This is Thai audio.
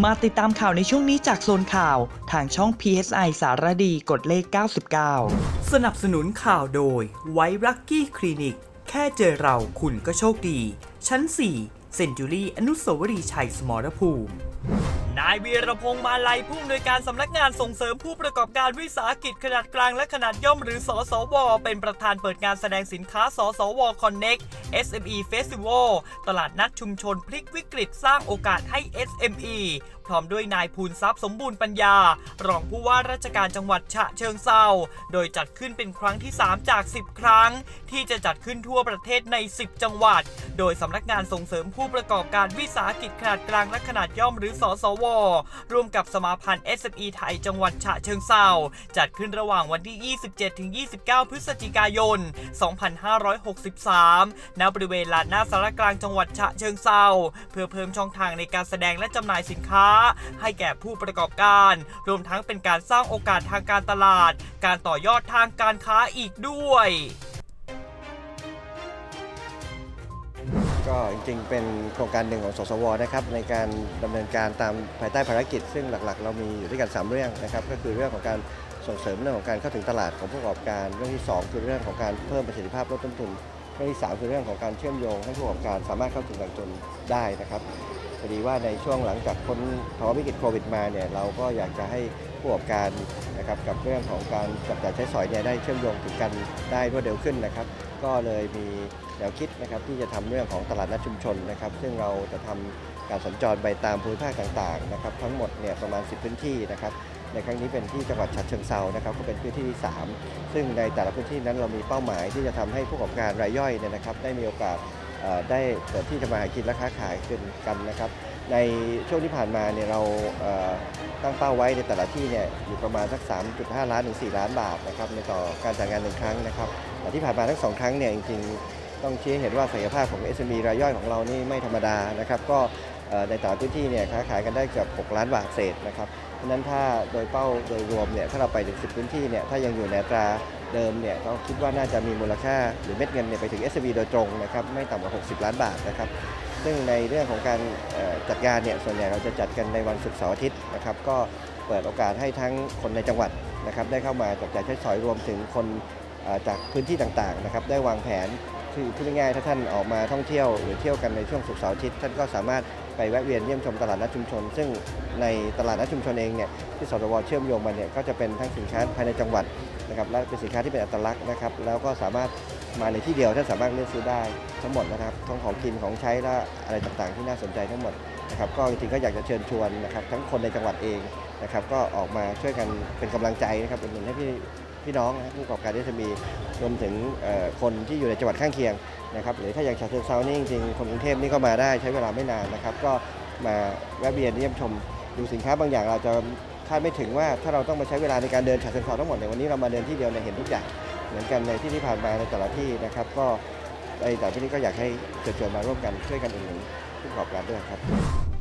มาติดตามข่าวในช่วงนี้จากโซนข่าว ทางช่อง PSI สารดีกดเลข 99 สนับสนุนข่าวโดยไวรักกี้คลินิก แค่เจอเราคุณก็โชคดี ชั้น 4 เซนจูรี่อนุสาวรีย์ชัยสมรภูมิ นายวีรพงษ์มาลัยผู้อำนวยการสำนักงานส่งเสริมผู้ประกอบการวิสาหกิจขนาดกลางและขนาดย่อมหรือสสว เป็นประธานเปิดงานแสดงสินค้าสสว Connect SME Festival ตลาดนัดชุมชนพลิกวิกฤตสร้างโอกาสให้ SME ร้อมด้วยนายภูนทรัพย์สมบูรณ์ปัญญา รองผู้ว่าราชการจังหวัดฉะเชิงเซาโดยจัดขึ้นเป็นครั้งที่ 3 จาก 10 ครั้ง ที่จะจัดขึ้นทั่วประเทศใน 10 จังหวัด โดยสำนักงานส่งเสริมผู้ประกอบการวิสาหกิจขนาดกลางและขนาดย่อมหรือสสว ร่วมกับสมาพันธ์ SME ไทยจังหวัดฉะเชิงเซาจัดขึ้นระหว่างวันที่ 27-29 พฤศจิกายน 2563 ณ บริเวณลานหน้าสารกลางจังหวัดฉะเชิงเซาเพื่อเพิ่มช่องทางในการแสดงและจำหน่ายสินค้าให้แก่ผู้ประกอบการ รวมทั้งเป็นการสร้างโอกาสทางการตลาด การต่อยอดทางการค้าอีกด้วยก็จริงๆ เป็นโครงการหนึ่งของสสวนะครับในการดำเนินการตามภายใต้ภารกิจ ซึ่งหลักๆ เรามีอยู่ด้วยกัน 3 เรื่องนะครับก็คือเรื่องของการส่งเสริมเรื่องของการเข้าถึงตลาดของผู้ประกอบการ เรื่องที่ 2 คือเรื่องของการเพิ่มประสิทธิภาพลดต้นทุนเรื่องที่ 3 คือเรื่องของการเชื่อมโยงให้ผู้ประกอบการสามารถเข้าถึงแหล่งทุนได้นะครับ พอดีว่าในช่วงหลังจากพ้นภาวะวิกฤตโควิดมาเนี่ยเราก็อยากจะให้ผู้ประกอบการนะครับกับเรื่องของการจับจ่ายใช้สอยเนี่ยได้เชื่อมโยงถึงกันได้รวดเร็วขึ้นนะครับ ก็เลยมีแนวคิดนะครับที่จะทำเรื่องของตลาดนัดชุมชนนะครับ ซึ่งเราจะทำการสัญจรไปตามภูมิภาคต่างๆนะครับทั้งหมดเนี่ยประมาณ 10 พื้นที่นะครับในครั้งนี้เป็นที่จังหวัดฉะเชิงเซานะครับก็เป็นพื้นที่ที่ 3 ซึ่งในแต่ละพื้นที่นั้นเรามีเป้าหมายที่จะทำให้ผู้ประกอบการรายย่อยเนี่ยนะครับได้มีโอกาส ได้เปิดที่ทำมาหากินและค้าขายขึ้นกันนะครับ ในช่วงที่ผ่านมาเนี่ยเราตั้งเป้าไว้ในแต่ละที่เนี่ยอยู่ประมาณสัก 3.5 ล้านถึง 4 ล้านบาทนะครับในต่อการจัดงานหนึ่งครั้งนะครับแต่ที่ผ่านมาทั้งสองครั้งเนี่ยจริงๆ ต้องชี้เห็นว่าศักยภาพของ SME รายย่อยของเรานี่ไม่ธรรมดานะครับก็ ในแต่ละพื้นที่เนี่ยค้าขายกันได้เกือบ6ล้านบาทเศษนะครับเพราะนั้นถ้าโดยเป้าโดยรวมเนี่ยถ้าเราไปถึง 10 พื้นที่เนี่ยถ้ายังอยู่ในตราเดิมเนี่ยก็คิดว่าน่าจะมีมูลค่าหรือเม็ดเงินเนี่ยไปถึง SME โดยตรงนะครับไม่ต่ำกว่า 60 ล้านบาทนะครับซึ่งในเรื่องของการจัดงานเนี่ยส่วนใหญ่เราจะจัดกันในวันศุกร์เสาร์อาทิตย์นะครับก็เปิดโอกาสให้ทั้งคนในจังหวัดนะครับได้เข้ามาจับจ่ายใช้สอยรวมถึงคนจากพื้นที่ต่างๆนะครับได้วางแผน คือพูดง่ายๆถ้าท่านออกมาท่องเที่ยวหรือเที่ยวกันในช่วงศุกร์เสาร์อาทิตย์ท่านก็สามารถไปแวะเวียนเยี่ยมชมตลาดนัดชุมชน ซึ่งในตลาดนัดชุมชนเองเนี่ยที่สตวเชื่อมโยงมาเนี่ยก็จะเป็นทั้งสินค้าภายในจังหวัดนะครับและเป็นสินค้าที่เป็นอัตลักษณ์นะครับแล้วก็สามารถมาในที่เดียวท่านสามารถเลือกซื้อได้ทั้งหมดนะครับทั้งของกินของใช้และอะไรต่างๆ ที่น่าสนใจทั้งหมดนะครับก็จริงๆก็อยากจะเชิญชวนนะครับทั้งคนในจังหวัดเองนะครับก็ออกมาช่วยกันเป็นกำลังใจนะครับเป็นหนุนให้พี่ พี่น้องนะผู้ประกอบการที่จะมีรวมถึงคนที่อยู่ในจังหวัดข้างเคียงนะครับหรือถ้าอย่างฉะเชิงเซานี่จริงๆคนกรุงเทพนี่ก็มาได้ใช้เวลาไม่นานนะครับ ก็มาแวะเวียนเยี่ยมชมดูสินค้าบางอย่างเราจะคาดไม่ถึงว่าถ้าเราต้องมาใช้เวลาในการเดินฉะเชิงเซาทั้งหมดในวันนี้เรามาเดินที่เดียวเนี่ยเห็นทุกอย่างเหมือนกันในที่ที่ผ่านมาในแต่ละที่นะครับ ก็ในแต่ที่นี้ก็อยากให้เชิญชวนมาร่วมกันช่วยกันอุดหนุนผู้ประกอบการด้วยครับ